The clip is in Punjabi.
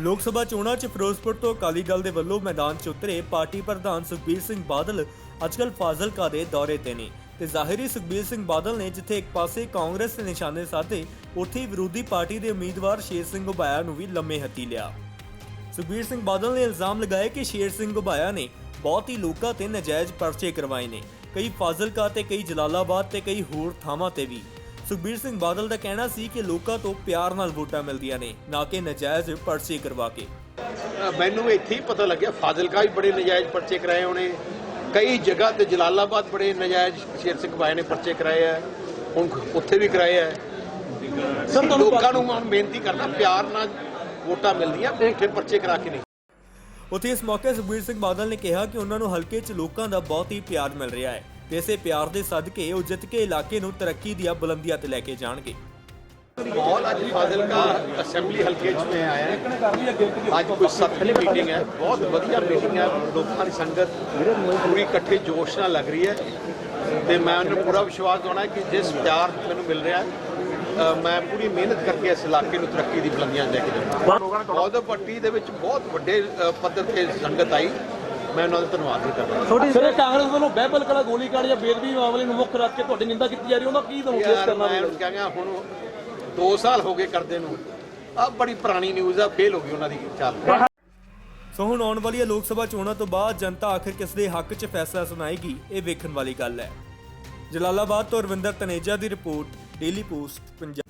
ਲੋਕ ਸਭਾ ਚੋਣਾਂ 'ਚ ਫਿਰੋਜ਼ਪੁਰ ਤੋਂ ਅਕਾਲੀ ਦਲ ਦੇ ਵੱਲੋਂ ਮੈਦਾਨ 'ਚ ਉਤਰੇ ਪਾਰਟੀ ਪ੍ਰਧਾਨ ਸੁਖਬੀਰ ਸਿੰਘ ਬਾਦਲ ਅੱਜਕੱਲ ਫਾਜ਼ਿਲਕਾ ਦੇ ਦੌਰੇ ਤੇ ਨੇ ਤੇ ਜ਼ਾਹਿਰੀ ਸੁਖਬੀਰ ਸਿੰਘ ਬਾਦਲ ਨੇ ਜਿੱਥੇ ਇੱਕ ਪਾਸੇ ਕਾਂਗਰਸ ਦੇ ਨਿਸ਼ਾਨੇ ਸਾਧੇ, ਉੱਥੇ ਵਿਰੋਧੀ ਪਾਰਟੀ ਦੇ ਉਮੀਦਵਾਰ ਸ਼ੇਰ ਸਿੰਘ ਉਬਾਇਆ ਨੂੰ ਵੀ ਲੰਮੇ ਹੱਥੀ ਲਿਆ। ਸੁਖਬੀਰ ਸਿੰਘ ਬਾਦਲ ਨੇ ਇਲਜ਼ਾਮ ਲਗਾਇਆ ਕਿ ਸ਼ੇਰ ਸਿੰਘ ਉਬਾਇਆ ਨੇ ਬਹੁਤ ਹੀ ਲੋਕਾਂ ਤੇ ਨਜਾਇਜ਼ ਪਰਚੇ ਕਰਵਾਏ ਨੇ, ਕਈ ਫਾਜ਼ਿਲਕਾ ਤੇ ਕਈ ਜਲਾਲਾਬਾਦ ਤੇ ਕਈ ਹੋਰ ਥਾਵਾਂ ਤੇ ਵੀ। ਸੁਖਬੀਰ ਸਿੰਘ ਬਾਦਲ ਦਾ ਕਹਿਣਾ ਸੀ ਕਿ ਲੋਕਾਂ ਤੋਂ ਪਿਆਰ ਨਾਲ ਵੋਟਾਂ ਮਿਲਦੀਆਂ ਨੇ ਨਾ ਕਿ ਨਜਾਇਜ਼ ਪਰਚੇ ਕਰਵਾ ਕੇ। ਮੈਨੂੰ ਇੱਥੇ ਹੀ ਪਤਾ ਲੱਗਿਆ ਫਾਜ਼ਿਲਕਾ ਵੀ ਬੜੇ ਨਜਾਇਜ਼ ਪਰਚੇ ਕਰਾਏ ਉਹਨੇ। ਕਈ ਜਗ੍ਹਾ ਤੇ ਜਲਾਲਾਬਾਦ ਬੜੇ ਨਜਾਇਜ਼ ਸ਼ੇਰ ਸਿੰਘ ਬਾਏ ਨੇ ਪਰਚੇ ਕਰਾਏ ਆ ਹੁਣ ਉੱਥੇ ਵੀ ਕਰਾਏ ਆ। ਸਰ ਲੋਕਾਂ ਨੂੰ ਮੈਂ ਬੇਨਤੀ ਕਰਦਾ ਪਿਆਰ ਨਾਲ ਵੋਟਾਂ ਮਿਲਦੀਆਂ ਝੂਠੇ ਪਰਚੇ ਕਰਾ ਕੇ ਨਹੀਂ। ਉੱਥੇ ਇਸ ਮੌਕੇ ਸੁਖਬੀਰ ਸਿੰਘ ਬਾਦਲ ਨੇ ਕਿਹਾ ਕਿ ਉਹਨਾਂ ਨੂੰ ਹਲਕੇ 'ਚ ਲੋਕਾਂ ਦਾ ਬਹੁਤ ਹੀ ਪਿਆਰ ਮਿਲ ਰਿਹਾ ਹੈ। ਤੇ ਇਸੇ ਪਿਆਰ ਦੇ ਸਦਕੇ ਉਹ ਜਿੱਤ ਕੇ ਇਲਾਕੇ ਨੂੰ ਤਰੱਕੀ ਦੀਆਂ ਬੁਲੰਦੀਆਂ ਤੇ ਲੈ ਕੇ ਜਾਣਗੇ। ਮਾਹੌਲ ਅੱਜ ਫਾਜ਼ਿਲਕਾ ਅਸੈਂਬਲੀ ਹਲਕੇ 'ਚ ਮੈਂ ਆਇਆ। ਅੱਜ ਕੋਈ ਸੱਤਵੀਂ ਮੀਟਿੰਗ ਹੈ। ਬਹੁਤ ਵਧੀਆ ਮੀਟਿੰਗ ਹੈ। ਲੋਕਾਂ ਦੀ ਸੰਗਤ ਪੂਰੀ ਇਕੱਠੇ ਜੋਸ਼ ਨਾਲ ਲੱਗ ਰਹੀ ਹੈ। ਤੇ ਮੈਂ ਉਹਨੂੰ ਪੂਰਾ ਵਿਸ਼ਵਾਸ ਦਿਵਾਉਣਾ ਕਿ ਜਿਸ ਪਿਆਰ ਮੈਨੂੰ ਮਿਲ ਰਿਹਾ ਮੈਂ ਪੂਰੀ ਮਿਹਨਤ ਕਰਕੇ ਇਸ ਇਲਾਕੇ ਨੂੰ ਤਰੱਕੀ ਦੀ ਬੁਲੰਦੀਆਂ ਲੈ ਕੇ ਜਾਵਾਂਗਾ। ਬਹੁਤ ਪੱਟੀ ਦੇ ਵਿੱਚ ਬਹੁਤ ਵੱਡੇ ਪੱਧਰ ਤੇ ਸੰਗਤ ਆਈ। ਮੈਂ ਉਹਨਾਂ ਦਾ ਧੰਨਵਾਦ ਵੀ ਕਰਦਾ। ਸਰ ਇਹ ਕਾਂਗਰਸ ਵੱਲੋਂ ਬਹਿਬਲ ਕਲਾ ਗੋਲੀਕਾਂਡ ਜਾਂ ਬੇਦਬੀ ਮਾਮਲੇ ਨੂੰ ਮੁੱਖ ਰੱਖ ਕੇ ਤੁਹਾਡੀ ਨਿੰਦਾ ਕੀਤੀ ਜਾ ਰਹੀ ਉਹਦਾ ਕੀ ਤੁਹਾਨੂੰ ਫੇਸ ਕਰਨਾ ਮੈਂ ਕਹਾਂਗਾ ਹੁਣ 2 ਸਾਲ ਹੋ ਗਏ ਕਰਦੇ ਨੂੰ। ਆ ਬੜੀ ਪੁਰਾਣੀ ਨਿਊਜ਼ ਆ ਫੇਲ ਹੋ ਗਈ ਉਹਨਾਂ ਦੀ ਚਾਲ। ਸੋ ਹੁਣ ਆਉਣ ਵਾਲੀਆਂ ਲੋਕ ਸਭਾ ਚੋਣਾਂ ਤੋਂ ਬਾਅਦ ਜਨਤਾ ਆਖਿਰ ਕਿਸ ਦੇ ਹੱਕ 'ਚ ਫੈਸਲਾ ਸੁਣਾਏਗੀ ਇਹ ਵੇਖਣ ਵਾਲੀ ਗੱਲ ਹੈ। ਜਲਾਲਾਬਾਦ ਤੋਂ ਰਵਿੰਦਰ ਤਨੇਜਾ ਦੀ report daily post Punjab.